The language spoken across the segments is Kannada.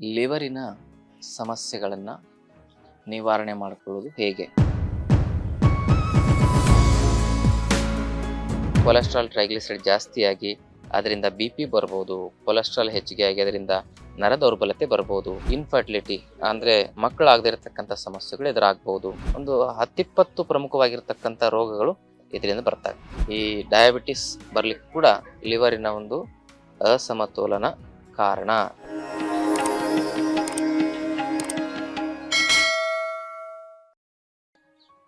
ಲಿವರಿನ ಸಮಸ್ಯೆಗಳನ್ನು ನಿವಾರಣೆ ಮಾಡಿಕೊಳ್ಳೋದು ಹೇಗೆ? ಕೊಲೆಸ್ಟ್ರಾಲ್ ಟ್ರೈಗ್ಲಿಸೈಡ್ ಜಾಸ್ತಿಯಾಗಿ ಅದರಿಂದ ಬಿ ಪಿ ಬರ್ಬೋದು, ಕೊಲೆಸ್ಟ್ರಾಲ್ ಹೆಚ್ಚಿಗೆ ಆಗಿ ಅದರಿಂದ ನರ ದೌರ್ಬಲ್ಯತೆ ಬರ್ಬೋದು ಇನ್ಫರ್ಟಿಲಿಟಿ ಅಂದರೆ ಇರತಕ್ಕಂಥ ಸಮಸ್ಯೆಗಳು ಎದುರಾಗ್ಬೋದು, ಒಂದು ಹತ್ತಿಪ್ಪತ್ತು ಪ್ರಮುಖವಾಗಿರ್ತಕ್ಕಂಥ ರೋಗಗಳು ಇದರಿಂದ ಬರ್ತವೆ. ಈ ಡಯಾಬಿಟಿಸ್ ಬರಲಿಕ್ಕೆ ಕೂಡ ಲಿವರಿನ ಒಂದು ಅಸಮತೋಲನ ಕಾರಣ.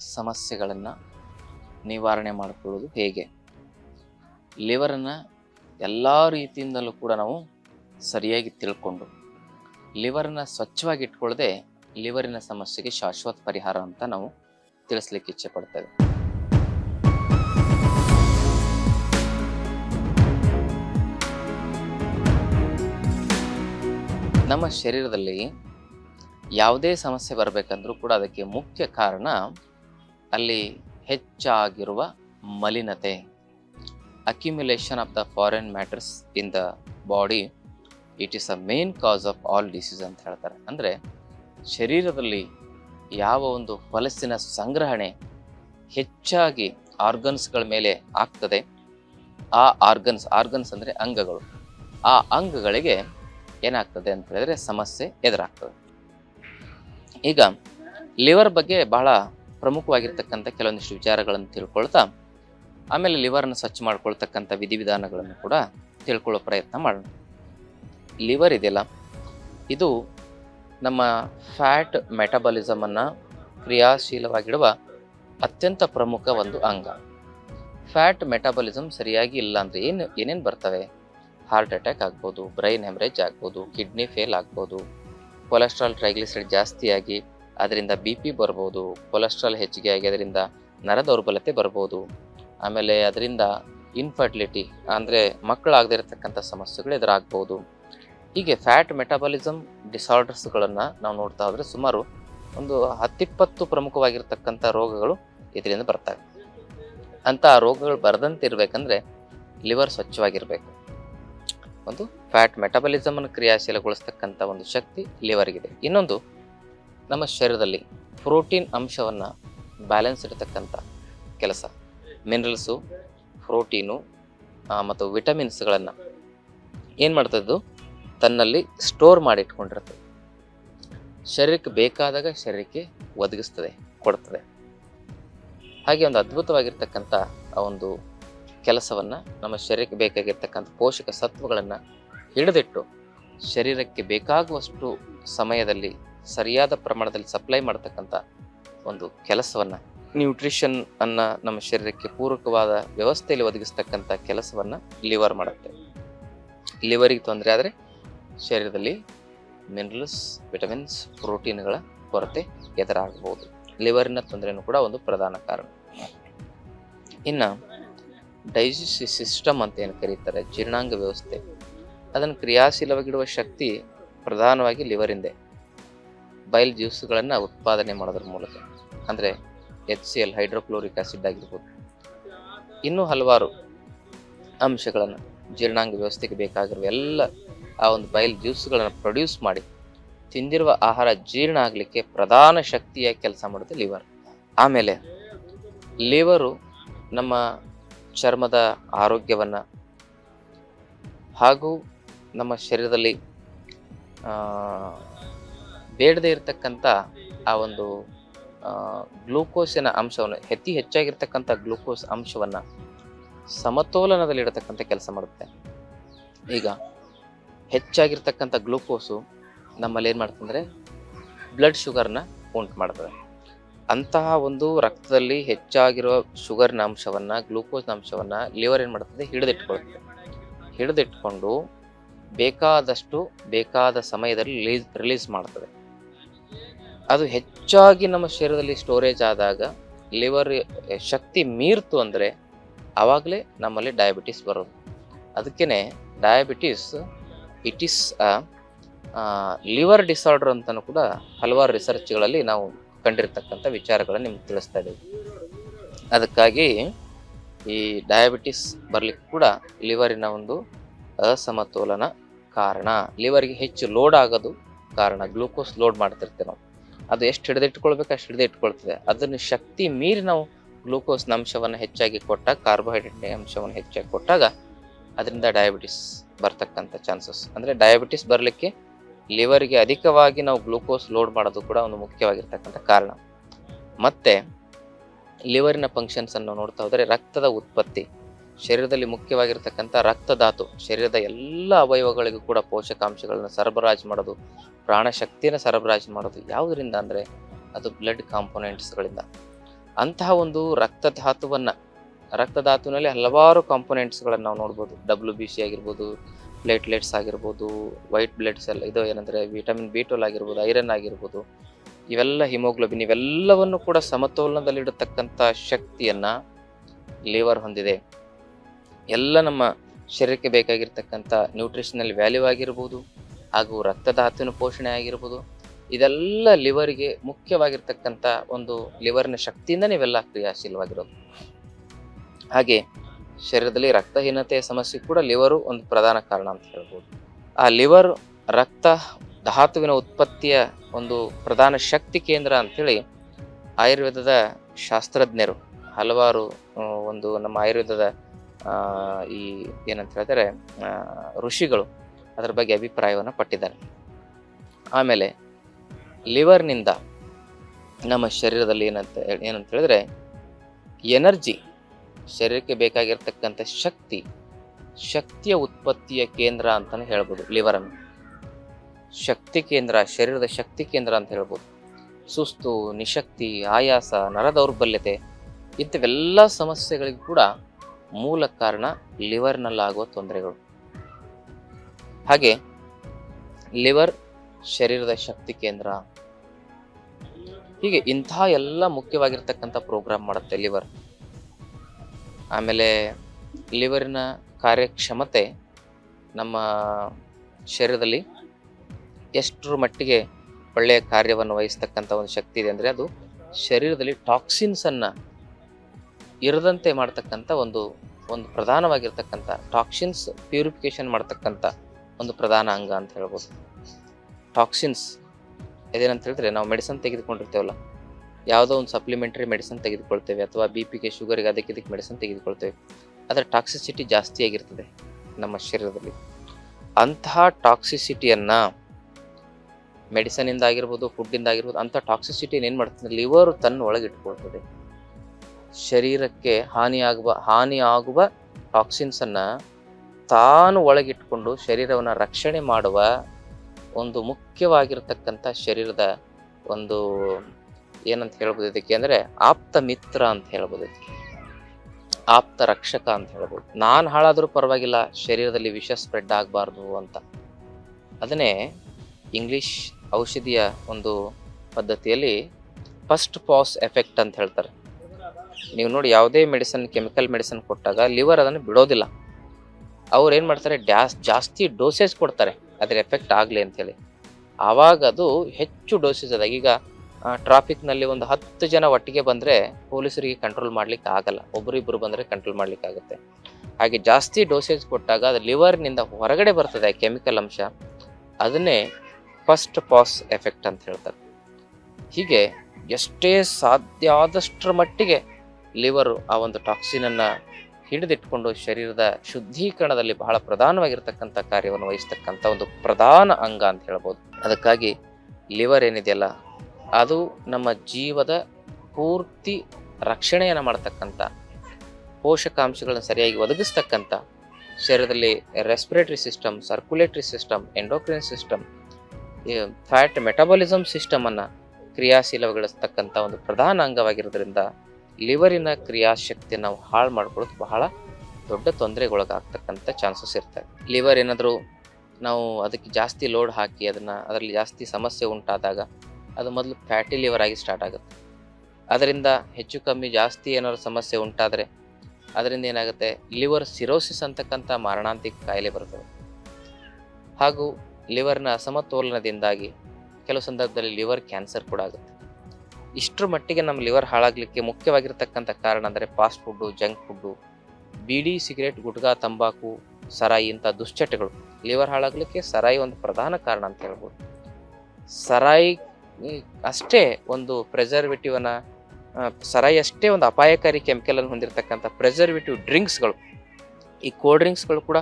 ಸಮಸ್ಯೆಗಳನ್ನು ನಿವಾರಣೆ ಮಾಡಿಕೊಳ್ಳೋದು ಹೇಗೆ? ಲಿವರನ್ನು ಎಲ್ಲ ರೀತಿಯಿಂದಲೂ ಕೂಡ ನಾವು ಸರಿಯಾಗಿ ತಿಳ್ಕೊಂಡು ಲಿವರನ್ನು ಸ್ವಚ್ಛವಾಗಿ ಇಟ್ಕೊಳ್ಳದೆ ಲಿವರಿನ ಸಮಸ್ಯೆಗೆ ಶಾಶ್ವತ ಪರಿಹಾರ ಅಂತ ನಾವು ತಿಳಿಸ್ಲಿಕ್ಕೆ ಇಚ್ಛೆ ಪಡ್ತೇವೆ ನಮ್ಮ ಶರೀರದಲ್ಲಿ ಯಾವುದೇ ಸಮಸ್ಯೆ ಬರಬೇಕಂದ್ರೂ ಕೂಡ ಅದಕ್ಕೆ ಮುಖ್ಯ ಕಾರಣ ಅಲ್ಲಿ ಹೆಚ್ಚಾಗಿರುವ ಮಲಿನತೆ accumulation of the foreign matters in the body it is a main cause of all disease ಅಂತ ಹೇಳ್ತಾರೆ. ಅಂದರೆ ಶರೀರದಲ್ಲಿ ಯಾವ ಒಂದು ಹೊಲಸಿನ ಸಂಗ್ರಹಣೆ ಹೆಚ್ಚಾಗಿ ಆರ್ಗನ್ಸ್ಗಳ ಮೇಲೆ ಆಗ್ತದೆ, ಆ ಆರ್ಗನ್ಸ್ ಆರ್ಗನ್ಸ್ ಅಂದರೆ ಅಂಗಗಳು. ಆ ಅಂಗಗಳಿಗೆ ಏನಾಗ್ತದೆ ಅಂತ ಹೇಳಿದ್ರೆ ಸಮಸ್ಯೆ ಎದುರಾಗ್ತದೆ. ಈಗ ಲಿವರ್ ಬಗ್ಗೆ ಬಹಳ ಪ್ರಮುಖವಾಗಿರ್ತಕ್ಕಂಥ ಕೆಲವೊಂದಿಷ್ಟು ವಿಚಾರಗಳನ್ನು ತಿಳ್ಕೊಳ್ತಾ, ಆಮೇಲೆ ಲಿವರ್ನ ಸ್ವಚ್ಛ ಮಾಡ್ಕೊಳ್ತಕ್ಕಂಥ ವಿಧಿವಿಧಾನಗಳನ್ನು ಕೂಡ ತಿಳ್ಕೊಳ್ಳೋ ಪ್ರಯತ್ನ ಮಾಡೋಣ. ಲಿವರ್ ಇದೆಯಲ್ಲ, ಇದು ನಮ್ಮ ಫ್ಯಾಟ್ ಮೆಟಬಲಿಸಮನ್ನು ಕ್ರಿಯಾಶೀಲವಾಗಿಡುವ ಅತ್ಯಂತ ಪ್ರಮುಖ ಒಂದು ಅಂಗ. ಫ್ಯಾಟ್ ಮೆಟಬಲಿಸಮ್ ಸರಿಯಾಗಿ ಇಲ್ಲ ಅಂದರೆ ಏನು, ಏನೇನು ಬರ್ತವೆ? ಹಾರ್ಟ್ ಅಟ್ಯಾಕ್ ಆಗ್ಬೋದು ಬ್ರೈನ್ ಹೆಮರೇಜ್ ಆಗ್ಬೋದು ಕಿಡ್ನಿ ಫೇಲ್ ಆಗ್ಬೋದು ಕೊಲೆಸ್ಟ್ರಾಲ್ ಟ್ರೈಗ್ಲಿಸೈಡ್ ಜಾಸ್ತಿಯಾಗಿ ಅದರಿಂದ ಬಿ ಪಿ ಬರ್ಬೋದು ಕೊಲೆಸ್ಟ್ರಾಲ್ ಹೆಚ್ಚಿಗೆ ಆಗಿ ಅದರಿಂದ ನರ ದೌರ್ಬಲ್ಯತೆ ಬರ್ಬೋದು. ಆಮೇಲೆ ಅದರಿಂದ ಇನ್ಫರ್ಟಿಲಿಟಿ ಅಂದರೆ ಮಕ್ಕಳಾಗದೇ ಇರತಕ್ಕಂಥ ಸಮಸ್ಯೆಗಳು ಎದುರಾಗ್ಬೋದು. ಹೀಗೆ ಫ್ಯಾಟ್ ಮೆಟಾಬಾಲಿಸಮ್ ಡಿಸಾರ್ಡರ್ಸ್ಗಳನ್ನು ನಾವು ನೋಡ್ತಾ ಹೋದರೆ ಸುಮಾರು ಒಂದು ಹತ್ತಿಪ್ಪತ್ತು ಪ್ರಮುಖವಾಗಿರ್ತಕ್ಕಂಥ ರೋಗಗಳು ಇದರಿಂದ ಬರ್ತವೆ. ಆ ರೋಗಗಳು ಬರದಂತೆ ಇರಬೇಕಂದ್ರೆ ಲಿವರ್ ಸ್ವಚ್ಛವಾಗಿರಬೇಕು. ಒಂದು ಫ್ಯಾಟ್ ಮೆಟಾಬಲಿಸಮನ್ನು ಕ್ರಿಯಾಶೀಲಗೊಳಿಸ್ತಕ್ಕಂಥ ಒಂದು ಶಕ್ತಿ ಲಿವರ್ಗಿದೆ ಇನ್ನೊಂದು ನಮ್ಮ ಶರೀರದಲ್ಲಿ ಪ್ರೋಟೀನ್ ಅಂಶವನ್ನು ಬ್ಯಾಲೆನ್ಸ್ ಇರತಕ್ಕಂಥ ಕೆಲಸ. ಮಿನರಲ್ಸು, ಪ್ರೋಟೀನು ಮತ್ತು ವಿಟಮಿನ್ಸ್ಗಳನ್ನು ಏನು ಮಾಡ್ತದ್ದು ತನ್ನಲ್ಲಿ ಸ್ಟೋರ್ ಮಾಡಿ ಇಟ್ಕೊಂಡಿರ್ತದೆ ಶರೀರಕ್ಕೆ ಬೇಕಾದಾಗ ಶರೀರಕ್ಕೆ ಒದಗಿಸ್ತದೆ, ಕೊಡ್ತದೆ. ಹಾಗೆ ಒಂದು ಅದ್ಭುತವಾಗಿರ್ತಕ್ಕಂಥ ಆ ಒಂದು ಕೆಲಸವನ್ನು ನಮ್ಮ ಶರೀರಕ್ಕೆ ಬೇಕಾಗಿರ್ತಕ್ಕಂಥ ಪೋಷಕ ಸತ್ವಗಳನ್ನು ಹಿಡಿದಿಟ್ಟು ಶರೀರಕ್ಕೆ ಬೇಕಾಗುವಷ್ಟು ಸಮಯದಲ್ಲಿ ಸರಿಯಾದ ಪ್ರಮಾಣದಲ್ಲಿ ಸಪ್ಲೈ ಮಾಡ್ತಕ್ಕಂಥ ಒಂದು ಕೆಲಸವನ್ನು, ನ್ಯೂಟ್ರಿಷನ್ ಅನ್ನ ನಮ್ಮ ಶರೀರಕ್ಕೆ ಪೂರಕವಾದ ವ್ಯವಸ್ಥೆಯಲ್ಲಿ ಒದಗಿಸ್ತಕ್ಕಂಥ ಕೆಲಸವನ್ನು ಲಿವರ್ ಮಾಡುತ್ತೆ. ಲಿವರಿಗೆ ತೊಂದರೆ ಆದರೆ ಶರೀರದಲ್ಲಿ ಮಿನರಲ್ಸ್, ವಿಟಮಿನ್ಸ್, ಪ್ರೋಟೀನ್ಗಳ ಕೊರತೆ ಎದುರಾಗಬಹುದು. ಲಿವರಿನ ತೊಂದರೆಯೂ ಕೂಡ ಒಂದು ಪ್ರಧಾನ ಕಾರಣ. ಇನ್ನು ಡೈಜೆಸ್ಟಿವ್ ಸಿಸ್ಟಮ್ ಅಂತ ಏನು ಕರೀತಾರೆ, ಜೀರ್ಣಾಂಗ ವ್ಯವಸ್ಥೆ, ಅದನ್ನು ಕ್ರಿಯಾಶೀಲವಾಗಿಡುವ ಶಕ್ತಿ ಪ್ರಧಾನವಾಗಿ ಲಿವರಿಂದೆ. ಬೈಲ್ ಜ್ಯೂಸ್ಗಳನ್ನು ಉತ್ಪಾದನೆ ಮಾಡೋದ್ರ ಮೂಲಕ, ಅಂದರೆ H C L hydrochloric acid ಆಗಿರ್ಬೋದು. ಇನ್ನೂ ಹಲವಾರು ಅಂಶಗಳನ್ನು ಜೀರ್ಣಾಂಗ ವ್ಯವಸ್ಥೆಗೆ ಬೇಕಾಗಿರುವ ಎಲ್ಲ ಆ ಒಂದು ಬೈಲ್ ಜ್ಯೂಸ್ಗಳನ್ನು ಪ್ರೊಡ್ಯೂಸ್ ಮಾಡಿ, ತಿಂದಿರುವ ಆಹಾರ ಜೀರ್ಣ ಆಗಲಿಕ್ಕೆ ಪ್ರಧಾನ ಶಕ್ತಿಯ ಕೆಲಸ ಮಾಡುತ್ತೆ ಲಿವರ್ ಆಮೇಲೆ ಲಿವರು ನಮ್ಮ ಚರ್ಮದ ಆರೋಗ್ಯವನ್ನು ಹಾಗೂ ನಮ್ಮ ಶರೀರದಲ್ಲಿ ಬೇಡದೇ ಇರತಕ್ಕಂಥ ಆ ಒಂದು ಗ್ಲೂಕೋಸಿನ ಅಂಶವನ್ನು, ಅತಿ ಹೆಚ್ಚಾಗಿರ್ತಕ್ಕಂಥ ಗ್ಲೂಕೋಸ್ ಅಂಶವನ್ನು ಸಮತೋಲನದಲ್ಲಿಡತಕ್ಕಂಥ ಕೆಲಸ ಮಾಡುತ್ತೆ. ಈಗ ಹೆಚ್ಚಾಗಿರ್ತಕ್ಕಂಥ ಗ್ಲೂಕೋಸು ನಮ್ಮಲ್ಲಿ ಏನು ಮಾಡ್ತಂದರೆ ಬ್ಲಡ್ ಶುಗರ್ನ ಉಂಟು ಮಾಡ್ತದೆ. ಅಂತಹ ಒಂದು ರಕ್ತದಲ್ಲಿ ಹೆಚ್ಚಾಗಿರೋ ಶುಗರ್ನ ಅಂಶವನ್ನು ಗ್ಲೂಕೋಸ್ನ ಅಂಶವನ್ನು ಲಿವರ್ ಏನು ಮಾಡ್ತದೆ, ಹಿಡಿದಿಟ್ಕೊಳ್ತದೆ. ಹಿಡಿದಿಟ್ಕೊಂಡು ಬೇಕಾದಷ್ಟು ಬೇಕಾದ ಸಮಯದಲ್ಲಿ ರಿಲೀಸ್ ರಿಲೀಸ್ ಮಾಡ್ತದೆ. ಅದು ಹೆಚ್ಚಾಗಿ ನಮ್ಮ ಶರೀರದಲ್ಲಿ ಸ್ಟೋರೇಜ್ ಆದಾಗ ಲಿವರ್ ಶಕ್ತಿ ಮೀರ್ತು ಅಂದರೆ ಆವಾಗಲೇ ನಮ್ಮಲ್ಲಿ ಡಯಾಬಿಟಿಸ್ ಬರೋದು. ಅದಕ್ಕೇ diabetes it is liver disorder ಅಂತಲೂ ಕೂಡ ಹಲವಾರು ರಿಸರ್ಚ್ಗಳಲ್ಲಿ ನಾವು ಕಂಡಿರ್ತಕ್ಕಂಥ ವಿಚಾರಗಳನ್ನು ನಿಮ್ಗೆ ತಿಳಿಸ್ತಾ ಇದ್ದೀವಿ. ಅದಕ್ಕಾಗಿ ಈ ಡಯಾಬಿಟಿಸ್ ಬರಲಿಕ್ಕೆ ಕೂಡ ಲಿವರಿನ ಒಂದು ಅಸಮತೋಲನ ಕಾರಣ. ಲಿವರ್ಗೆ ಹೆಚ್ಚು ಲೋಡ್ ಆಗೋದು ಕಾರಣ ಗ್ಲೂಕೋಸ್ ಲೋಡ್ ಮಾಡ್ತಿರ್ತೇವೆ ನಾವು. ಅದು ಎಷ್ಟು ಹಿಡಿದಿಟ್ಕೊಳ್ಬೇಕು ಅಷ್ಟು ಹಿಡಿದು ಇಟ್ಕೊಳ್ತದೆ. ಅದನ್ನು ಶಕ್ತಿ ಮೀರಿ ನಾವು ಗ್ಲೂಕೋಸ್ ಅಂಶವನ್ನು ಹೆಚ್ಚಾಗಿ ಕೊಟ್ಟಾಗ ಕಾರ್ಬೋಹೈಡ್ರೇಟ್ ಅಂಶವನ್ನು ಹೆಚ್ಚಾಗಿ ಕೊಟ್ಟಾಗ ಅದರಿಂದ ಡಯಾಬಿಟಿಸ್ ಬರ್ತಕ್ಕಂಥ ಚಾನ್ಸಸ್ ಅಂದರೆ ಡಯಾಬಿಟಿಸ್ ಬರಲಿಕ್ಕೆ ಲಿವರ್ಗೆ ಅಧಿಕವಾಗಿ ನಾವು ಗ್ಲೂಕೋಸ್ ಲೋಡ್ ಮಾಡೋದು ಕೂಡ ಒಂದು ಮುಖ್ಯವಾಗಿರ್ತಕ್ಕಂಥ ಕಾರಣ. ಮತ್ತೆ ಲಿವರಿನ ಫಂಕ್ಷನ್ಸ್ ಅನ್ನು ನೋಡ್ತಾ ಹೋದರೆ ರಕ್ತದ ಉತ್ಪತ್ತಿ, ಶರೀರದಲ್ಲಿ ಮುಖ್ಯವಾಗಿರ್ತಕ್ಕಂಥ ರಕ್ತಧಾತು ಶರೀರದ ಎಲ್ಲ ಅವಯವಗಳಿಗೂ ಕೂಡ ಪೋಷಕಾಂಶಗಳನ್ನು ಸರಬರಾಜು ಮಾಡೋದು ಪ್ರಾಣಶಕ್ತಿಯನ್ನು ಸರಬರಾಜು ಮಾಡೋದು ಯಾವುದರಿಂದ ಅಂದರೆ ಅದು ಬ್ಲಡ್ ಕಾಂಪೊನೆಂಟ್ಸ್ಗಳಿಂದ ಅಂತಹ ಒಂದು ರಕ್ತಧಾತುವನ್ನು, ರಕ್ತಧಾತುವಿನಲ್ಲಿ ಹಲವಾರು ಕಾಂಪೊನೆಂಟ್ಸ್ಗಳನ್ನು ನಾವು ನೋಡ್ಬೋದು. ಡಬ್ಲ್ಯೂ ಬಿ ಸಿ ಆಗಿರ್ಬೋದು ಪ್ಲೇಟ್ಲೆಟ್ಸ್ ಆಗಿರ್ಬೋದು ವೈಟ್ ಬ್ಲಡ್ ಸೆಲ್ ಇದು ಏನಂದರೆ ವಿಟಮಿನ್ ಬಿ ಟ್ವೆಲ್ ಆಗಿರ್ಬೋದು ಐರನ್ ಆಗಿರ್ಬೋದು, ಇವೆಲ್ಲ ಹಿಮೋಗ್ಲೋಬಿನ್ ಇವೆಲ್ಲವನ್ನು ಕೂಡ ಸಮತೋಲನದಲ್ಲಿಡತಕ್ಕಂಥ ಶಕ್ತಿಯನ್ನು ಲಿವರ್ ಹೊಂದಿದೆ. ಎಲ್ಲ ನಮ್ಮ ಶರೀರಕ್ಕೆ ಬೇಕಾಗಿರ್ತಕ್ಕಂಥ ನ್ಯೂಟ್ರಿಷನಲ್ ವ್ಯಾಲ್ಯೂ ಆಗಿರ್ಬೋದು ಹಾಗೂ ರಕ್ತಧಾತುವಿನ ಪೋಷಣೆ ಆಗಿರ್ಬೋದು. ಇದೆಲ್ಲ ಲಿವರ್ಗೆ ಮುಖ್ಯವಾಗಿರ್ತಕ್ಕಂಥ ಒಂದು ಲಿವರ್ನ ಶಕ್ತಿಯಿಂದ ನೀವೆಲ್ಲ ಕ್ರಿಯಾಶೀಲವಾಗಿರೋದು. ಹಾಗೆ ಶರೀರದಲ್ಲಿ ರಕ್ತಹೀನತೆಯ ಸಮಸ್ಯೆ ಕೂಡ ಲಿವರು ಒಂದು ಪ್ರಧಾನ ಕಾರಣ ಅಂತ ಹೇಳ್ಬೋದು. ಆ ಲಿವರ್ ರಕ್ತ ಧಾತುವಿನ ಉತ್ಪತ್ತಿಯ ಒಂದು ಪ್ರಧಾನ ಶಕ್ತಿ ಕೇಂದ್ರ ಅಂಥೇಳಿ ಆಯುರ್ವೇದದ ಶಾಸ್ತ್ರಜ್ಞರು ಹಲವಾರು ಒಂದು ನಮ್ಮ ಆಯುರ್ವೇದದ ಈ ಏನಂತ ಹೇಳಿದರೆ ಋಷಿಗಳು ಅದರ ಬಗ್ಗೆ ಅಭಿಪ್ರಾಯವನ್ನು ಪಟ್ಟಿದ್ದಾರೆ. ಆಮೇಲೆ ಲಿವರ್ನಿಂದ ನಮ್ಮ ಶರೀರದಲ್ಲಿ ಏನಂತ ಏನಂತ ಹೇಳಿದ್ರೆ ಎನರ್ಜಿ ಶರೀರಕ್ಕೆ ಬೇಕಾಗಿರ್ತಕ್ಕಂಥ ಶಕ್ತಿ, ಶಕ್ತಿಯ ಉತ್ಪತ್ತಿಯ ಕೇಂದ್ರ ಅಂತಲೇ ಹೇಳ್ಬೋದು ಲಿವರನ್ನು ಶಕ್ತಿ ಕೇಂದ್ರ, ಶರೀರದ ಶಕ್ತಿ ಕೇಂದ್ರ ಅಂತ ಹೇಳ್ಬೋದು. ಸುಸ್ತು, ನಿಶಕ್ತಿ, ಆಯಾಸ ನರ ದೌರ್ಬಲ್ಯತೆ ಇಂಥವೆಲ್ಲ ಸಮಸ್ಯೆಗಳಿಗೂ ಕೂಡ ಮೂಲ ಕಾರಣ ಲಿವರ್ನಲ್ಲಾಗುವ ತೊಂದರೆಗಳು. ಹಾಗೆ ಲಿವರ್ ಶರೀರದ ಶಕ್ತಿ ಕೇಂದ್ರ. ಹೀಗೆ ಇಂತಹ ಎಲ್ಲ ಮುಖ್ಯವಾಗಿರ್ತಕ್ಕಂಥ ಪ್ರೋಗ್ರಾಮ್ ಮಾಡುತ್ತೆ ಲಿವರ್. ಆಮೇಲೆ ಲಿವರಿನ ಕಾರ್ಯಕ್ಷಮತೆ ನಮ್ಮ ಶರೀರದಲ್ಲಿ ಎಷ್ಟರ ಮಟ್ಟಿಗೆ ಒಳ್ಳೆಯ ಕಾರ್ಯವನ್ನು ವಹಿಸ್ತಕ್ಕಂಥ ಒಂದು ಶಕ್ತಿ ಇದೆ ಅಂದರೆ ಅದು ಶರೀರದಲ್ಲಿ ಟಾಕ್ಸಿನ್ಸನ್ನು ಇರದಂತೆ ಮಾಡ್ತಕ್ಕಂಥ ಒಂದು ಒಂದು ಪ್ರಧಾನವಾಗಿರ್ತಕ್ಕಂಥ ಟಾಕ್ಸಿನ್ಸ್ ಪ್ಯೂರಿಫಿಕೇಶನ್ ಮಾಡ್ತಕ್ಕಂಥ ಒಂದು ಪ್ರಧಾನ ಅಂಗ ಅಂತ ಹೇಳ್ಬೋದು. ಟಾಕ್ಸಿನ್ಸ್ ಇದೇನಂತ ಹೇಳಿದ್ರೆ ನಾವು ಮೆಡಿಸನ್ ತೆಗೆದುಕೊಂಡಿರ್ತೇವಲ್ಲ, ಯಾವುದೋ ಒಂದು ಸಪ್ಲಿಮೆಂಟರಿ ಮೆಡಿಸನ್ ತೆಗೆದುಕೊಳ್ತೇವೆ ಅಥವಾ ಬಿ ಪಿಗೆ ಶುಗರ್ಗೆ ಅದಕ್ಕೆ ಇದಕ್ಕೆ ಮೆಡಿಸನ್ ತೆಗೆದುಕೊಳ್ತೇವೆ. ಅದರ ಟಾಕ್ಸಿಸಿಟಿ ಜಾಸ್ತಿ ಆಗಿರ್ತದೆ ನಮ್ಮ ಶರೀರದಲ್ಲಿ. ಅಂತಹ ಟಾಕ್ಸಿಸಿಟಿಯನ್ನು ಮೆಡಿಸನಿಂದ ಆಗಿರ್ಬೋದು ಫುಡ್ಡಿಂದ ಆಗಿರ್ಬೋದು, ಅಂಥ ಟಾಕ್ಸಿಸಿಟಿನ ಏನು ಮಾಡ್ತದೆ? ಲಿವರ್ ತನ್ನ ಒಳಗೆ ಇಟ್ಕೊಳ್ತದೆ. ಶರೀರಕ್ಕೆ ಹಾನಿಯಾಗುವ ಹಾನಿ ಆಗುವ ಟಾಕ್ಸಿನ್ಸನ್ನು ತಾನು ಒಳಗಿಟ್ಕೊಂಡು ಶರೀರವನ್ನು ರಕ್ಷಣೆ ಮಾಡುವ ಒಂದು ಮುಖ್ಯವಾಗಿರ್ತಕ್ಕಂಥ ಶರೀರದ ಒಂದು ಏನಂತ ಹೇಳ್ಬೋದು ಇದಕ್ಕೆ ಅಂದರೆ ಆಪ್ತ ಮಿತ್ರ ಅಂತ ಹೇಳ್ಬೋದು ಇದಕ್ಕೆ. ಆಪ್ತ ರಕ್ಷಕ ಅಂತ ಹೇಳ್ಬೋದು. ನಾನು ಹಾಳಾದರೂ ಪರವಾಗಿಲ್ಲ, ಶರೀರದಲ್ಲಿ ವಿಷ ಸ್ಪ್ರೆಡ್ ಆಗಬಾರ್ದು ಅಂತ. ಅದನ್ನೇ ಇಂಗ್ಲೀಷ್ ಔಷಧಿಯ ಒಂದು ಪದ್ಧತಿಯಲ್ಲಿ ಫಸ್ಟ್ ಪಾಸ್ ಎಫೆಕ್ಟ್ ಅಂತ ಹೇಳ್ತಾರೆ. ನೀವು ನೋಡಿ ಯಾವುದೇ ಮೆಡಿಸನ್ ಕೆಮಿಕಲ್ ಮೆಡಿಸನ್ ಕೊಟ್ಟಾಗ ಲಿವರ್ ಅದನ್ನು ಬಿಡೋದಿಲ್ಲ. ಅವ್ರು ಏನು ಮಾಡ್ತಾರೆ? ಡ್ಯಾಸ್ ಜಾಸ್ತಿ ಡೋಸೇಸ್ ಕೊಡ್ತಾರೆ. ಅದರ ಎಫೆಕ್ಟ್ ಆಗಲಿ ಅಂಥೇಳಿ ಆವಾಗ ಅದು ಹೆಚ್ಚು ಡೋಸೇಸ್ ಅದ ಈಗ ಟ್ರಾಫಿಕ್ನಲ್ಲಿ ಒಂದು ಹತ್ತು ಜನ ಒಟ್ಟಿಗೆ ಬಂದರೆ ಪೊಲೀಸರಿಗೆ ಕಂಟ್ರೋಲ್ ಮಾಡ್ಲಿಕ್ಕೆ ಆಗಲ್ಲ. ಒಬ್ಬರಿಬ್ಬರು ಬಂದರೆ ಕಂಟ್ರೋಲ್ ಮಾಡಲಿಕ್ಕಾಗುತ್ತೆ ಹಾಗೆ ಜಾಸ್ತಿ ಡೋಸೇಜ್ ಕೊಟ್ಟಾಗ ಅದು ಲಿವರ್ನಿಂದ ಹೊರಗಡೆ ಬರ್ತದೆ ಕೆಮಿಕಲ್ ಅಂಶ. ಅದನ್ನೇ ಫಸ್ಟ್ ಪಾಸ್ ಎಫೆಕ್ಟ್ ಅಂತ ಹೇಳ್ತಾರೆ. ಹೀಗೆ ಎಷ್ಟೇ ಸಾಧ್ಯ ಆದಷ್ಟರ ಮಟ್ಟಿಗೆ ಲಿವರು ಆ ಒಂದು ಟಾಕ್ಸಿನನ್ನು ಹಿಡಿದಿಟ್ಕೊಂಡು ಶರೀರದ ಶುದ್ಧೀಕರಣದಲ್ಲಿ ಬಹಳ ಪ್ರಧಾನವಾಗಿರ್ತಕ್ಕಂಥ ಕಾರ್ಯವನ್ನು ವಹಿಸ್ತಕ್ಕಂಥ ಒಂದು ಪ್ರಧಾನ ಅಂಗ ಅಂತ ಹೇಳ್ಬೋದು. ಅದಕ್ಕಾಗಿ ಲಿವರ್ ಏನಿದೆಯಲ್ಲ, ಅದು ನಮ್ಮ ಜೀವದ ಪೂರ್ತಿ ರಕ್ಷಣೆಯನ್ನು ಮಾಡ್ತಕ್ಕಂಥ, ಪೋಷಕಾಂಶಗಳನ್ನು ಸರಿಯಾಗಿ ಒದಗಿಸ್ತಕ್ಕಂಥ ಶರೀರದಲ್ಲಿ respiratory system circulatory system endocrine system fat metabolism ಸಿಸ್ಟಮನ್ನು ಕ್ರಿಯಾಶೀಲಗೊಳಿಸ್ತಕ್ಕಂಥ ಒಂದು ಪ್ರಧಾನ ಅಂಗವಾಗಿರೋದ್ರಿಂದ ಲಿವರಿನ ಕ್ರಿಯಾಶಕ್ತಿ ನಾವು ಹಾಳು ಮಾಡ್ಕೊಳ್ಳೋದು ಬಹಳ ದೊಡ್ಡ ತೊಂದರೆಗೊಳಗಾಗ್ತಕ್ಕಂಥ ಚಾನ್ಸಸ್ ಇರ್ತವೆ. ಲಿವರ್ ಏನಾದರೂ ನಾವು ಅದಕ್ಕೆ ಜಾಸ್ತಿ ಲೋಡ್ ಹಾಕಿ ಅದನ್ನು, ಅದರಲ್ಲಿ ಜಾಸ್ತಿ ಸಮಸ್ಯೆ ಉಂಟಾದಾಗ ಅದು ಮೊದಲು ಫ್ಯಾಟಿ ಲಿವರ್ ಆಗಿ ಸ್ಟಾರ್ಟ್ ಆಗುತ್ತೆ. ಅದರಿಂದ ಹೆಚ್ಚು ಕಮ್ಮಿ ಜಾಸ್ತಿ ಏನಾದ್ರು ಸಮಸ್ಯೆ ಉಂಟಾದರೆ ಅದರಿಂದ ಏನಾಗುತ್ತೆ, ಲಿವರ್ ಸಿರೋಸಿಸ್ ಅಂತಕ್ಕಂಥ ಮಾರಣಾಂತಿಕ ಕಾಯಿಲೆ ಬರ್ತದೆ. ಹಾಗೂ ಲಿವರ್ನ ಅಸಮತೋಲನದಿಂದಾಗಿ ಕೆಲವು ಸಂದರ್ಭದಲ್ಲಿ ಲಿವರ್ ಕ್ಯಾನ್ಸರ್ ಕೂಡ ಆಗುತ್ತೆ. ಇಷ್ಟರ ಮಟ್ಟಿಗೆ ನಮ್ಮ ಲಿವರ್ ಹಾಳಾಗಲಿಕ್ಕೆ ಮುಖ್ಯವಾಗಿರ್ತಕ್ಕಂಥ ಕಾರಣ ಅಂದರೆ fast food, junk food, bidi, cigarette gutka ತಂಬಾಕು, ಸರಾಯಿ ಇಂಥ ದುಶ್ಚಟಗಳು. ಲಿವರ್ ಹಾಳಾಗಲಿಕ್ಕೆ ಸರಾಯಿ ಒಂದು ಪ್ರಧಾನ ಕಾರಣ ಅಂತ ಹೇಳ್ಬೋದು. ಸರಾಯಿ ಅಷ್ಟೇ ಒಂದು ಪ್ರೆಸರ್ವೇಟಿವ್ ಅನ್ನ ಸರಾಯಿ ಅಷ್ಟೇ ಒಂದು ಅಪಾಯಕಾರಿ ಕೆಮಿಕಲ್ ಅನ್ನು ಹೊಂದಿರತಕ್ಕಂಥ ಪ್ರೆಸರ್ವೇಟಿವ್ ಡ್ರಿಂಕ್ಸ್ಗಳು. ಈ ಕೋಲ್ಡ್ ಡ್ರಿಂಕ್ಸ್ಗಳು ಕೂಡ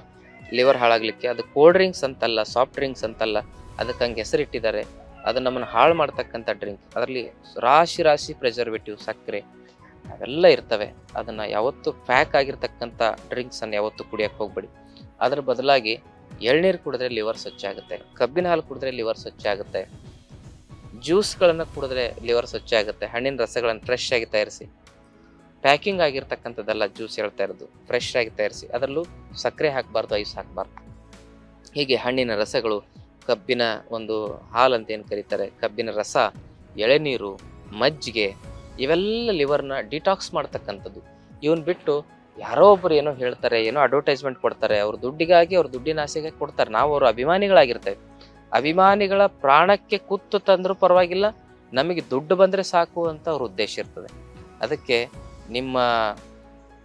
ಲಿವರ್ ಹಾಳಾಗಲಿಕ್ಕೆ, ಅದು ಕೋಲ್ಡ್ ಡ್ರಿಂಕ್ಸ್ ಅಂತಲ್ಲ, ಸಾಫ್ಟ್ ಡ್ರಿಂಕ್ಸ್ ಅಂತಲ್ಲ, ಅದಕ್ಕೆ ಹಂಗೆ ಹೆಸರಿಟ್ಟಿದ್ದಾರೆ. ಅದು ನಮ್ಮನ್ನು ಹಾಳು ಮಾಡ್ತಕ್ಕಂಥ ಡ್ರಿಂಕ್ ಅದರಲ್ಲಿ ರಾಶಿ ರಾಶಿ ಪ್ರೆಸರ್ವೇಟಿವ್ ಸಕ್ಕರೆ, ಅವೆಲ್ಲ ಇರ್ತವೆ. ಅದನ್ನು ಯಾವತ್ತು ಪ್ಯಾಕ್ ಆಗಿರ್ತಕ್ಕಂಥ ಡ್ರಿಂಕ್ಸನ್ನು ಯಾವತ್ತೂ ಕುಡಿಯಕ್ಕೆ ಹೋಗ್ಬೇಡಿ. ಅದ್ರ ಬದಲಾಗಿ ಎಳ್ನೀರು ಕುಡಿದ್ರೆ ಲಿವರ್ ಸ್ವಚ್ಛ ಆಗುತ್ತೆ ಕಬ್ಬಿನ ಹಾಲು ಕುಡಿದ್ರೆ ಲಿವರ್ ಸ್ವಚ್ಛ ಆಗುತ್ತೆ ಜ್ಯೂಸ್ಗಳನ್ನು ಕುಡಿದ್ರೆ ಲಿವರ್ ಸ್ವಚ್ಛ ಆಗುತ್ತೆ ಹಣ್ಣಿನ ರಸಗಳನ್ನು ಫ್ರೆಶ್ ಆಗಿ ತಯಾರಿಸಿ. ಪ್ಯಾಕಿಂಗ್ ಆಗಿರ್ತಕ್ಕಂಥದ್ದೆಲ್ಲ ಜ್ಯೂಸ್ ಹೇಳ್ತಾ ಇರೋದು ಫ್ರೆಶ್ ಆಗಿ ತಯಾರಿಸಿ. ಅದರಲ್ಲೂ ಸಕ್ಕರೆ ಹಾಕಬಾರ್ದು, ಐಸ್ ಹಾಕಬಾರ್ದು. ಹೀಗೆ ಹಣ್ಣಿನ ರಸಗಳು ಕಬ್ಬಿನ ಒಂದು ಹಾಲು ಅಂತ ಏನು ಕರೀತಾರೆ? ಕಬ್ಬಿನ ರಸ, ಎಳೆನೀರು, ಮಜ್ಜಿಗೆ, ಇವೆಲ್ಲ ಲಿವರ್ನ ಡಿಟಾಕ್ಸ್ ಮಾಡ್ತಕ್ಕಂಥದ್ದು. ಇವನ್ ಬಿಟ್ಟು ಯಾರೋ ಒಬ್ರು ಏನೋ ಹೇಳ್ತಾರೆ, ಏನೋ ಅಡ್ವರ್ಟೈಸ್ಮೆಂಟ್ ಕೊಡ್ತಾರೆ, ಅವ್ರ ದುಡ್ಡಿಗಾಗಿ, ಅವ್ರ ದುಡ್ಡಿನ ಆಸೆಗೆ ಕೊಡ್ತಾರೆ. ನಾವು ಅವರು ಅಭಿಮಾನಿಗಳಾಗಿರ್ತೇವೆ. ಅಭಿಮಾನಿಗಳ ಪ್ರಾಣಕ್ಕೆ ಕುತ್ತು ತಂದರೂ ಪರವಾಗಿಲ್ಲ, ನಮಗೆ ದುಡ್ಡು ಬಂದ್ರೆ ಸಾಕು ಅಂತ ಅವ್ರ ಉದ್ದೇಶ ಇರ್ತದೆ. ಅದಕ್ಕೆ ನಿಮ್ಮ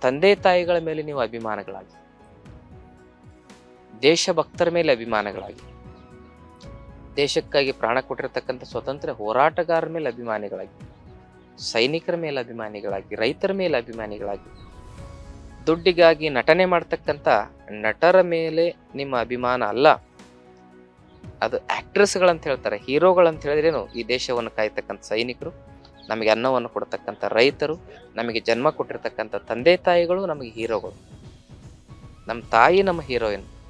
ತಂದೆ ತಾಯಿಗಳ ಮೇಲೆ ನೀವು ಅಭಿಮಾನಗಳಾಗಿ, ದೇಶಭಕ್ತರ ಮೇಲೆ ಅಭಿಮಾನಗಳಾಗಿ ದೇಶಕ್ಕಾಗಿ ಪ್ರಾಣ ಕೊಟ್ಟಿರತಕ್ಕಂಥ ಸ್ವತಂತ್ರ ಹೋರಾಟಗಾರರ ಮೇಲೆ ಅಭಿಮಾನಿಗಳಾಗಿ, ಸೈನಿಕರ ಮೇಲೆ ಅಭಿಮಾನಿಗಳಾಗಿ, ರೈತರ ಮೇಲೆ ಅಭಿಮಾನಿಗಳಾಗಿ, ದುಡ್ಡಿಗಾಗಿ ನಟನೆ ಮಾಡ್ತಕ್ಕಂಥ ನಟರ ಮೇಲೆ ನಿಮ್ಮ ಅಭಿಮಾನ ಅಲ್ಲ. ಅದು ಆಕ್ಟ್ರೆಸ್ಗಳಂತ ಹೇಳ್ತಾರೆ, ಹೀರೋಗಳಂತ ಹೇಳಿದ್ರೇನು ಈ ದೇಶವನ್ನು ಕಾಯ್ತಕ್ಕಂಥ ಸೈನಿಕರು, ನಮಗೆ ಅನ್ನವನ್ನು ಕೊಡ್ತಕ್ಕಂಥ ರೈತರು, ನಮಗೆ ಜನ್ಮ ಕೊಟ್ಟಿರ್ತಕ್ಕಂಥ ತಂದೆ ತಾಯಿಗಳು, ನಮಗೆ ಹೀರೋಗಳು. ನಮ್ಮ ತಾಯಿ ನಮ್ಮ ಹೀರೋಯಿನ್.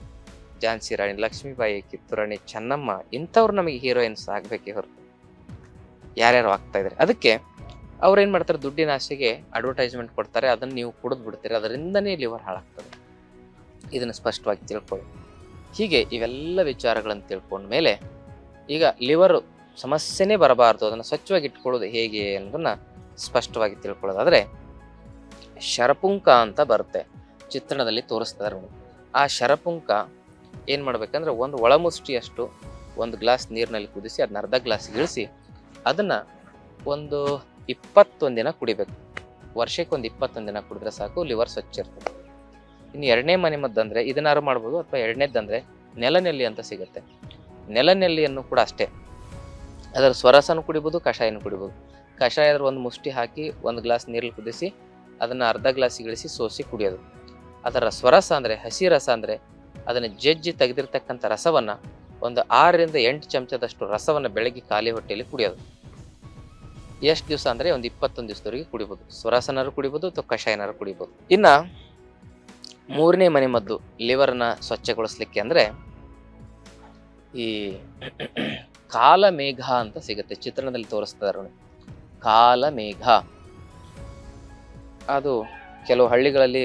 ಝಾನ್ಸಿ ರಾಣಿ ಲಕ್ಷ್ಮೀಬಾಯಿ ಕಿತ್ತೂರಾಣಿ ಚೆನ್ನಮ್ಮ ಇಂಥವ್ರು ನಮಗೆ ಹೀರೋಯಿನ್ಸ್ ಆಗ್ಬೇಕೇ ಹೊರತು. ಯಾರ್ಯಾರು ಆಗ್ತಾ ಇದ್ದಾರೆ? ಅದಕ್ಕೆ ಅವ್ರು ಏನು ಮಾಡ್ತಾರೆ? ದುಡ್ಡಿನ ಆಸೆಗೆ ಅಡ್ವರ್ಟೈಸ್ಮೆಂಟ್ ಕೊಡ್ತಾರೆ. ಅದನ್ನು ನೀವು ಕುಡಿದು ಬಿಡ್ತೀರಿ. ಅದರಿಂದನೇ ಲಿವರ್ ಹಾಳಾಗ್ತದೆ. ಇದನ್ನು ಸ್ಪಷ್ಟವಾಗಿ ತಿಳ್ಕೊಳ್ಳಿ. ಹೀಗೆ ಇವೆಲ್ಲ ವಿಚಾರಗಳನ್ನು ತಿಳ್ಕೊಂಡ ಮೇಲೆ ಈಗ ಲಿವರ್ ಸಮಸ್ಯೆನೇ ಬರಬಾರ್ದು. ಅದನ್ನು ಸ್ವಚ್ಛವಾಗಿ ಇಟ್ಕೊಳ್ಳೋದು ಹೇಗೆ ಅನ್ನೋದನ್ನ ಸ್ಪಷ್ಟವಾಗಿ ತಿಳ್ಕೊಳ್ಳೋದಾದ್ರೆ ಶರಪುಂಕ ಅಂತ ಬರುತ್ತೆ. ಚಿತ್ರಣದಲ್ಲಿ ತೋರಿಸ್ತಾರೆ ಆ ಶರಪುಂಕ ಏನು ಮಾಡ್ಬೇಕಂದ್ರೆ ಒಂದು ಒಳಮುಷ್ಟಿಯಷ್ಟು ಒಂದು ಗ್ಲಾಸ್ ನೀರಿನಲ್ಲಿ ಕುದಿಸಿ ಅದನ್ನ ಅರ್ಧ ಗ್ಲಾಸ್ ಇಳಿಸಿ ಅದನ್ನು ಒಂದು ಇಪ್ಪತ್ತೊಂದು ದಿನ ಕುಡಿಬೇಕು. ವರ್ಷಕ್ಕೆ ಒಂದು ಇಪ್ಪತ್ತೊಂದು ದಿನ ಕುಡಿದ್ರೆ ಸಾಕು, ಲಿವರ್ ಸ್ವಚ್ಛ ಇರ್ತದೆ. ಇನ್ನು ಎರಡನೇ ಮನೆ ಮದ್ದಂದರೆ ಇದನ್ನಾರು ಮಾಡ್ಬೋದು ಅಥವಾ ಎರಡನೇದಂದ್ರೆ ನೆಲನೆಲ್ಲಿ ಅಂತ ಸಿಗುತ್ತೆ. ನೆಲನೆಲ್ಲಿಯನ್ನು ಕೂಡ ಅಷ್ಟೇ. ಅದರ ಸ್ವರಸನ್ನು ಕುಡಿಬೋದು, ಕಷಾಯನ ಕುಡಿಬೋದು. ಕಷಾಯದ ಒಂದು ಮುಷ್ಟಿ ಹಾಕಿ ಒಂದು ಗ್ಲಾಸ್ ನೀರಲ್ಲಿ ಕುದಿಸಿ ಅದನ್ನು ಅರ್ಧ ಗ್ಲಾಸ್ ಇಳಿಸಿ ಸೋಸಿ ಕುಡಿಯೋದು. ಅದರ ಸ್ವರಸ ಅಂದರೆ ಹಸಿ ರಸ ಅಂದರೆ ಅದನ್ನು ಜಜ್ಜಿ ತೆಗೆದಿರ್ತಕ್ಕಂಥ ರಸವನ್ನು ಒಂದು ಆರರಿಂದ ಎಂಟು ಚಮಚದಷ್ಟು ರಸವನ್ನು ಬೆಳಗ್ಗೆ ಖಾಲಿ ಹೊಟ್ಟೆಯಲ್ಲಿ ಕುಡಿಯೋದು. ಎಷ್ಟು ದಿವಸ ಅಂದರೆ ಒಂದು ಇಪ್ಪತ್ತೊಂದು ದಿವಸದವರೆಗೆ ಕುಡಿಬೋದು. ಸ್ವರಸನಾರು ಕುಡಿಬೋದು ಅಥವಾ ಕಷಾಯನಾರು ಕುಡಿಬೋದು. ಇನ್ನು ಮೂರನೇ ಮನೆ ಮದ್ದು ಲಿವರ್ನ ಸ್ವಚ್ಛಗೊಳಿಸ್ಲಿಕ್ಕೆ ಅಂದರೆ ಈ ಕಾಲಮೇಘ ಅಂತ ಸಿಗುತ್ತೆ. ಚಿತ್ರಣದಲ್ಲಿ ತೋರಿಸ್ತಾರೆ ಕಾಲಮೇಘ ಅದು ಕೆಲವು ಹಳ್ಳಿಗಳಲ್ಲಿ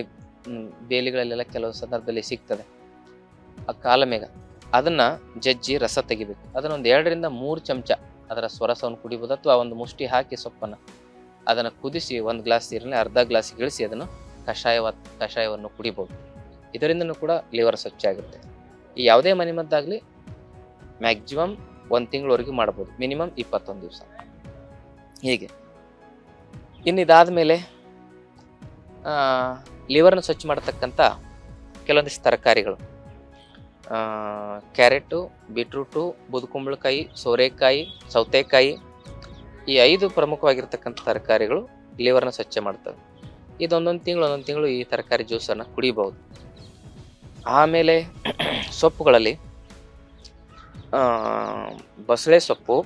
ಬೇಲಿಗಳಲ್ಲೆಲ್ಲ ಕೆಲವು ಸಂದರ್ಭದಲ್ಲಿ ಸಿಗ್ತದೆ. ಆ ಕಾಲಮೇಘ ಅದನ್ನ ಜಜ್ಜಿ ರಸ ತೆಗಿಬೇಕು. ಅದನ್ನ ಒಂದು ಎರಡರಿಂದ ಮೂರು ಚಮಚ ಅದರ ಸ್ವರಸವನ್ನು ಕುಡಿಬೋದು ಅಥವಾ ಒಂದು ಮುಷ್ಟಿ ಹಾಕಿ ಸೊಪ್ಪನ್ನು ಅದನ್ನು ಕುದಿಸಿ ಒಂದು ಗ್ಲಾಸ್ ನೀರಲ್ಲಿ ಅರ್ಧ ಗ್ಲಾಸ್ ಇಳಿಸಿ ಅದನ್ನು ಕಷಾಯವ, ಕಷಾಯವನ್ನು ಕುಡಿಬೋದು. ಇದರಿಂದನೂ ಕೂಡ ಲಿವರ್ ಸ್ವಚ್ಛ ಆಗುತ್ತೆ. ಈ ಯಾವುದೇ ಮನೆಮದ್ದಾಗಲಿ ಮ್ಯಾಕ್ಸಿಮಮ್ ಒಂದು ತಿಂಗಳವರೆಗೆ ಮಾಡ್ಬೋದು. ಮಿನಿಮಮ್ ಇಪ್ಪತ್ತೊಂದು ದಿವಸ. ಹೀಗೆ. ಇನ್ನು ಇದಾದ ಮೇಲೆ ಲಿವರ್ನ ಸ್ವಚ್ಛ ಮಾಡತಕ್ಕಂಥ ಕೆಲವೊಂದಿಷ್ಟು ತರಕಾರಿಗಳು. ಕ್ಯಾರೆಟು, ಬೀಟ್ರೂಟು, ಬುದುಕುಂಬಳಕಾಯಿ, ಸೋರೆಕಾಯಿ, ಸೌತೆಕಾಯಿ ಈ ಐದು ಪ್ರಮುಖವಾಗಿರ್ತಕ್ಕಂಥ ತರಕಾರಿಗಳು ಲಿವರ್ನ ಸ್ವಚ್ಛ ಮಾಡ್ತವೆ. ಇದೊಂದೊಂದು ತಿಂಗಳು, ಒಂದೊಂದು ತಿಂಗಳು ಈ ತರಕಾರಿ ಜ್ಯೂಸನ್ನು ಕುಡಿಬಹುದು ಆಮೇಲೆ ಸೊಪ್ಪುಗಳಲ್ಲಿ ಬಸಳೆ ಸೊಪ್ಪು,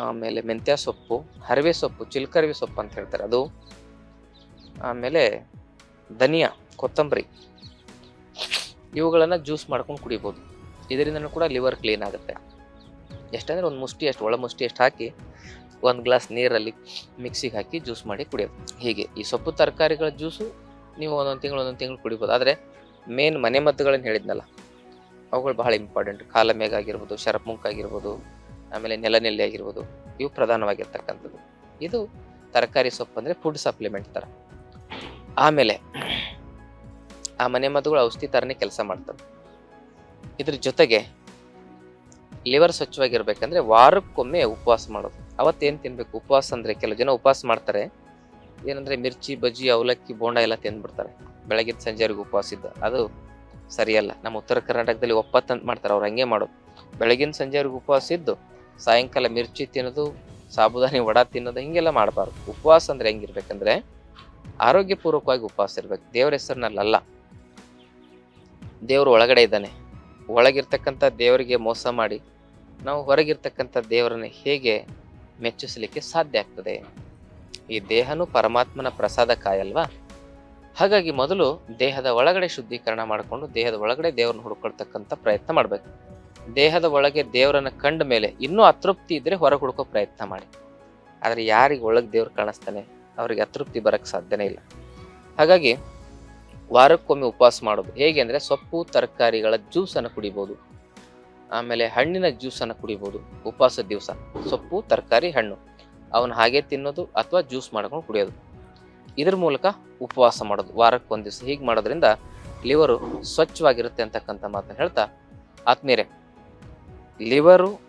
ಆಮೇಲೆ ಮೆಂತ್ಯ ಸೊಪ್ಪು, ಹರಿವೆ ಸೊಪ್ಪು, ಚಿಲ್ಕರಿವೆ ಸೊಪ್ಪು ಅಂತ ಹೇಳ್ತಾರೆ. ಅದು, ಆಮೇಲೆ ಧನಿಯಾ, ಕೊತ್ತಂಬರಿ ಇವುಗಳನ್ನು ಜ್ಯೂಸ್ ಮಾಡ್ಕೊಂಡು ಕುಡಿಬೋದು. ಇದರಿಂದನೂ ಕೂಡ ಲಿವರ್ ಕ್ಲೀನ್ ಆಗುತ್ತೆ. ಎಷ್ಟಂದರೆ ಒಂದು ಮುಷ್ಟಿ ಅಷ್ಟು ಒಳ ಮುಷ್ಟಿ ಅಷ್ಟು ಹಾಕಿ ಒಂದು ಗ್ಲಾಸ್ ನೀರಲ್ಲಿ ಮಿಕ್ಸಿಗೆ ಹಾಕಿ ಜ್ಯೂಸ್ ಮಾಡಿ ಕುಡಿಯೋದು ಹೀಗೆ ಈ ಸೊಪ್ಪು ತರಕಾರಿಗಳ ಜ್ಯೂಸು ನೀವು ಒಂದೊಂದು ತಿಂಗಳು ಒಂದೊಂದು ತಿಂಗಳು ಕುಡಿಬೋದು. ಆದರೆ ಮೇನ್ ಮನೆ ಮದ್ದುಗಳನ್ನ ಹೇಳಿದ್ನಲ್ಲ, ಅವುಗಳು ಬಹಳ ಇಂಪಾರ್ಟೆಂಟ್ ಕಾಲಮೇಗ ಆಗಿರ್ಬೋದು ಶರಪುಂಕ್ ಆಗಿರ್ಬೋದು, ಆಮೇಲೆ ನೆಲನೆಲ್ಲಿ ಆಗಿರ್ಬೋದು, ಇವು ಪ್ರಧಾನವಾಗಿರ್ತಕ್ಕಂಥದ್ದು. ಇದು ತರಕಾರಿ ಸೊಪ್ಪು ಅಂದರೆ ಫುಡ್ ಸಪ್ಲಿಮೆಂಟ್ ಥರ ಆಮೇಲೆ ಆ ಮನೆ ಮದ್ದುಗಳು ಔಷಧಿ ಥರನೇ ಕೆಲಸ ಮಾಡ್ತವೆ. ಇದ್ರ ಜೊತೆಗೆ ಲಿವರ್ ಸ್ವಚ್ಛವಾಗಿರ್ಬೇಕಂದ್ರೆ ವಾರಕ್ಕೊಮ್ಮೆ ಉಪವಾಸ ಮಾಡೋದು. ಅವತ್ತೇನು ತಿನ್ಬೇಕು? ಉಪವಾಸ ಅಂದರೆ ಕೆಲವು ಜನ ಉಪವಾಸ ಮಾಡ್ತಾರೆ. ಏನಂದ್ರೆ ಮಿರ್ಚಿ, ಬಜ್ಜಿ, ಅವಲಕ್ಕಿ, ಬೋಂಡ ಎಲ್ಲ ತಿಂದ್ಬಿಡ್ತಾರೆ. ಬೆಳಗಿನ ಸಂಜೆವರೆಗೂ ಉಪವಾಸ ಇದ್ದ. ಅದು ಸರಿಯಲ್ಲ. ನಮ್ಮ ಉತ್ತರ ಕರ್ನಾಟಕದಲ್ಲಿ ಒಪ್ಪತ್ತಂತ ಮಾಡ್ತಾರೆ. ಅವ್ರು ಹಂಗೆ ಮಾಡೋದು. ಬೆಳಗಿನ ಸಂಜೆವರೆಗೂ ಉಪವಾಸ ಇದ್ದು, ಸಾಯಂಕಾಲ ಮಿರ್ಚಿ ತಿನ್ನೋದು, ಸಾಬುದಾನಿ ವಡ ತಿನ್ನೋದು, ಹಿಂಗೆಲ್ಲ ಮಾಡಬಾರ್ದು. ಉಪವಾಸ ಅಂದ್ರೆ ಹೆಂಗಿರ್ಬೇಕಂದ್ರೆ ಆರೋಗ್ಯಪೂರ್ವಕವಾಗಿ ಉಪವಾಸ ಇರಬೇಕು. ದೇವರ ಹೆಸರಿನಲ್ಲ ದೇವರು ಒಳಗಡೆ ಇದ್ದಾನೆ. ಒಳಗಿರ್ತಕ್ಕಂಥ ದೇವರಿಗೆ ಮೋಸ ಮಾಡಿ ನಾವು ಹೊರಗಿರ್ತಕ್ಕಂಥ ದೇವರನ್ನು ಹೇಗೆ ಮೆಚ್ಚಿಸಲಿಕ್ಕೆ ಸಾಧ್ಯ ಆಗ್ತದೆ? ಈ ದೇಹನೂ ಪರಮಾತ್ಮನ ಪ್ರಸಾದ ಕಾಯಲ್ವಾ ಹಾಗಾಗಿ ಮೊದಲು ದೇಹದ ಒಳಗಡೆ ಶುದ್ಧೀಕರಣ ಮಾಡಿಕೊಂಡು ದೇಹದ ಒಳಗಡೆ ದೇವರನ್ನ ಹುಡುಕೊಳ್ತಕ್ಕಂಥ ಪ್ರಯತ್ನ ಮಾಡಬೇಕು. ದೇಹದ ಒಳಗೆ ದೇವರನ್ನು ಕಂಡ ಮೇಲೆ ಇನ್ನೂ ಅತೃಪ್ತಿ ಇದ್ದರೆ ಹೊರಗೆ ಹುಡುಕೋ ಪ್ರಯತ್ನ ಮಾಡಿ. ಆದರೆ ಯಾರಿಗೆ ಒಳಗೆ ದೇವ್ರು ಕಾಣಿಸ್ತಾನೆ? ಅವರಿಗೆ ಅತೃಪ್ತಿ ಬರಕ್ಕೆ ಸಾಧ್ಯನೇ ಇಲ್ಲ. ಹಾಗಾಗಿ ವಾರಕ್ಕೊಮ್ಮೆ ಉಪವಾಸ ಮಾಡೋದು. ಹೇಗೆ ಅಂದರೆ ಸೊಪ್ಪು, ತರಕಾರಿಗಳ ಜ್ಯೂಸನ್ನು ಕುಡಿಬೋದು. ಆಮೇಲೆ ಹಣ್ಣಿನ ಜ್ಯೂಸನ್ನು ಕುಡಿಬೋದು. ಉಪವಾಸ ದಿವಸ. ಸೊಪ್ಪು, ತರಕಾರಿ, ಹಣ್ಣು. ಅವನ್ನ ಹಾಗೆ ತಿನ್ನೋದು ಅಥವಾ ಜ್ಯೂಸ್ ಮಾಡ್ಕೊಂಡು ಕುಡಿಯೋದು. ಇದ್ರ ಮೂಲಕ ಉಪವಾಸ ಮಾಡೋದು. ವಾರಕ್ಕೊಂದು ದಿವಸ. ಹೀಗೆ ಮಾಡೋದ್ರಿಂದ ಲಿವರು ಸ್ವಚ್ಛವಾಗಿರುತ್ತೆ ಅಂತಕ್ಕಂಥ ಮಾತನ್ನು ಹೇಳ್ತಾ, ಆತ್ಮೀಯರೇ, ಲಿವರು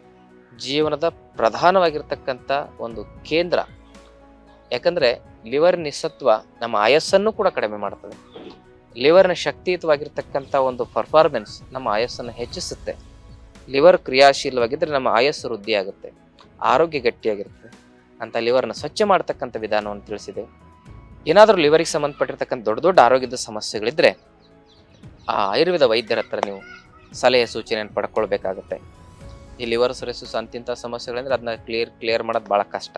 ಜೀವನದ ಪ್ರಧಾನವಾಗಿರ್ತಕ್ಕಂಥ ಒಂದು ಕೇಂದ್ರ. ಯಾಕಂದರೆ ಲಿವರ್ ನಿಸತ್ವ ನಮ್ಮ ಆಯಸ್ಸನ್ನು ಕೂಡ ಕಡಿಮೆ ಮಾಡ್ತದೆ. ಲಿವರ್ನ ಶಕ್ತಿಯುತವಾಗಿರ್ತಕ್ಕಂಥ ಒಂದು ಪರ್ಫಾರ್ಮೆನ್ಸ್ ನಮ್ಮ ಆಯಸ್ಸನ್ನು ಹೆಚ್ಚಿಸುತ್ತೆ. ಲಿವರ್ ಕ್ರಿಯಾಶೀಲವಾಗಿದ್ದರೆ ನಮ್ಮ ಆಯಸ್ಸು ವೃದ್ಧಿ ಆಗುತ್ತೆ ಆರೋಗ್ಯ ಗಟ್ಟಿಯಾಗಿರುತ್ತೆ. ಅಂತ ಲಿವರ್ನ ಸ್ವಚ್ಛ ಮಾಡ್ತಕ್ಕಂಥ ವಿಧಾನವನ್ನು ತಿಳಿಸಿದೆ. ಏನಾದರೂ ಲಿವರಿಗೆ ಸಂಬಂಧಪಟ್ಟಿರ್ತಕ್ಕಂಥ ದೊಡ್ಡ ದೊಡ್ಡ ಆರೋಗ್ಯದ ಸಮಸ್ಯೆಗಳಿದ್ರೆ ಆ ಆಯುರ್ವೇದ ವೈದ್ಯರ ಹತ್ರ ನೀವು ಸಲಹೆ ಸೂಚನೆಯನ್ನು ಪಡ್ಕೊಳ್ಬೇಕಾಗತ್ತೆ. ಈ ಲಿವರ್ ಸೊರೆಸಿಸ್ ಅಂತಿಂಥ ಸಮಸ್ಯೆಗಳಂದ್ರೆ ಅದನ್ನ ಕ್ಲಿಯರ್ ಕ್ಲಿಯರ್ ಮಾಡೋದು ಭಾಳ ಕಷ್ಟ.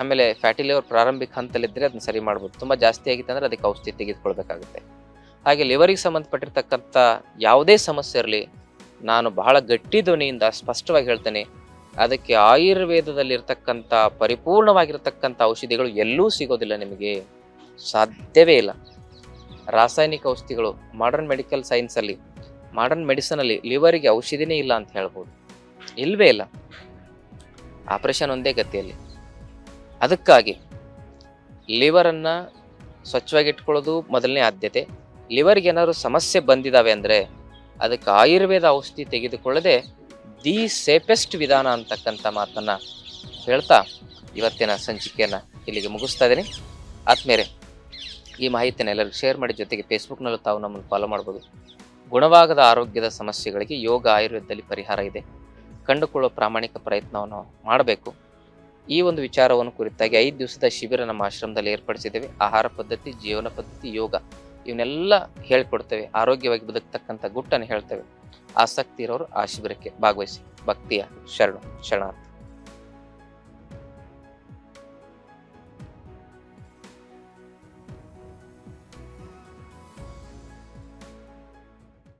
ಆಮೇಲೆ ಫ್ಯಾಟಿ ಲಿವರ್ ಪ್ರಾರಂಭಿಕ ಹಂತಲ್ಲಿದ್ದರೆ ಅದನ್ನ ಸರಿ ಮಾಡ್ಬೋದು. ತುಂಬ ಜಾಸ್ತಿ ಆಗಿತ್ತು ಅದಕ್ಕೆ ಔಷಧಿ ತೆಗೆದುಕೊಳ್ಬೇಕಾಗುತ್ತೆ. ಹಾಗೆ ಲಿವರಿಗೆ ಸಂಬಂಧಪಟ್ಟಿರ್ತಕ್ಕಂಥ ಯಾವುದೇ ಸಮಸ್ಯೆ ಇರಲಿ, ನಾನು ಬಹಳ ಗಟ್ಟಿ ಧ್ವನಿಯಿಂದ ಸ್ಪಷ್ಟವಾಗಿ ಹೇಳ್ತೇನೆ, ಅದಕ್ಕೆ ಆಯುರ್ವೇದದಲ್ಲಿರ್ತಕ್ಕಂಥ ಪರಿಪೂರ್ಣವಾಗಿರ್ತಕ್ಕಂಥ ಔಷಧಿಗಳು ಎಲ್ಲೂ ಸಿಗೋದಿಲ್ಲ ನಿಮಗೆ. ಸಾಧ್ಯವೇ ಇಲ್ಲ. ರಾಸಾಯನಿಕ ಔಷಧಿಗಳು ಮಾಡರ್ನ್ ಮೆಡಿಕಲ್ ಸೈನ್ಸಲ್ಲಿ ಮಾಡರ್ನ್ ಮೆಡಿಸನಲ್ಲಿ ಲಿವರಿಗೆ ಔಷಧಿನೇ ಇಲ್ಲ ಅಂತ ಹೇಳ್ಬೋದು. ಇಲ್ಲವೇ ಇಲ್ಲ. ಆಪರೇಷನ್ ಒಂದೇ ಗತಿಯಲ್ಲಿ. ಅದಕ್ಕಾಗಿ ಲಿವರನ್ನು ಸ್ವಚ್ಛವಾಗಿ ಇಟ್ಕೊಳ್ಳೋದು ಮೊದಲನೇ ಆದ್ಯತೆ. ಲಿವರ್ಗೆ ಏನಾದ್ರು ಸಮಸ್ಯೆ ಬಂದಿದ್ದಾವೆ ಅಂದರೆ ಅದಕ್ಕೆ ಆಯುರ್ವೇದ ಔಷಧಿ ತೆಗೆದುಕೊಳ್ಳದೆ ದಿ ಸೇಫೆಸ್ಟ್ ವಿಧಾನ ಅಂತಕ್ಕಂಥ ಮಾತನ್ನು ಹೇಳ್ತಾ ಇವತ್ತಿನ ಸಂಚಿಕೆಯನ್ನು ಇಲ್ಲಿಗೆ ಮುಗಿಸ್ತಾ ಇದ್ದೀನಿ. ಆದ್ಮೇಲೆ ಈ ಮಾಹಿತಿನ ಎಲ್ಲರಿಗೂ ಶೇರ್ ಮಾಡಿ ಜೊತೆಗೆ ಫೇಸ್ಬುಕ್ನಲ್ಲೂ ತಾವು ನಮ್ಮನ್ನು ಫಾಲೋ ಮಾಡ್ಬೋದು. ಗುಣವಾಗದ ಆರೋಗ್ಯದ ಸಮಸ್ಯೆಗಳಿಗೆ ಯೋಗ ಆಯುರ್ವೇದದಲ್ಲಿ ಪರಿಹಾರ ಇದೆ. ಕಂಡುಕೊಳ್ಳೋ ಪ್ರಾಮಾಣಿಕ ಪ್ರಯತ್ನವನ್ನು ಮಾಡಬೇಕು. ಈ ಒಂದು ವಿಚಾರವನ್ನು ಕುರಿತಾಗಿ ಐದು ದಿವಸದ ಶಿಬಿರ ನಮ್ಮ ಆಶ್ರಮದಲ್ಲಿ ಏರ್ಪಡಿಸಿದ್ದೇವೆ. ಆಹಾರ ಪದ್ಧತಿ, ಜೀವನ ಪದ್ಧತಿ, ಯೋಗ ಇವನ್ನೆಲ್ಲ ಹೇಳ್ಕೊಡ್ತೇವೆ. ಆರೋಗ್ಯವಾಗಿ ಬದುಕ್ತಕ್ಕಂಥ ಗುಟ್ಟನ್ನು ಹೇಳ್ತೇವೆ. ಆಸಕ್ತಿ ಇರೋರು ಆ ಶಿಬಿರಕ್ಕೆ ಭಾಗವಹಿಸಿ. ಭಕ್ತಿಯ ಶರಣು, ಶರಣಾರ್ಥಿ.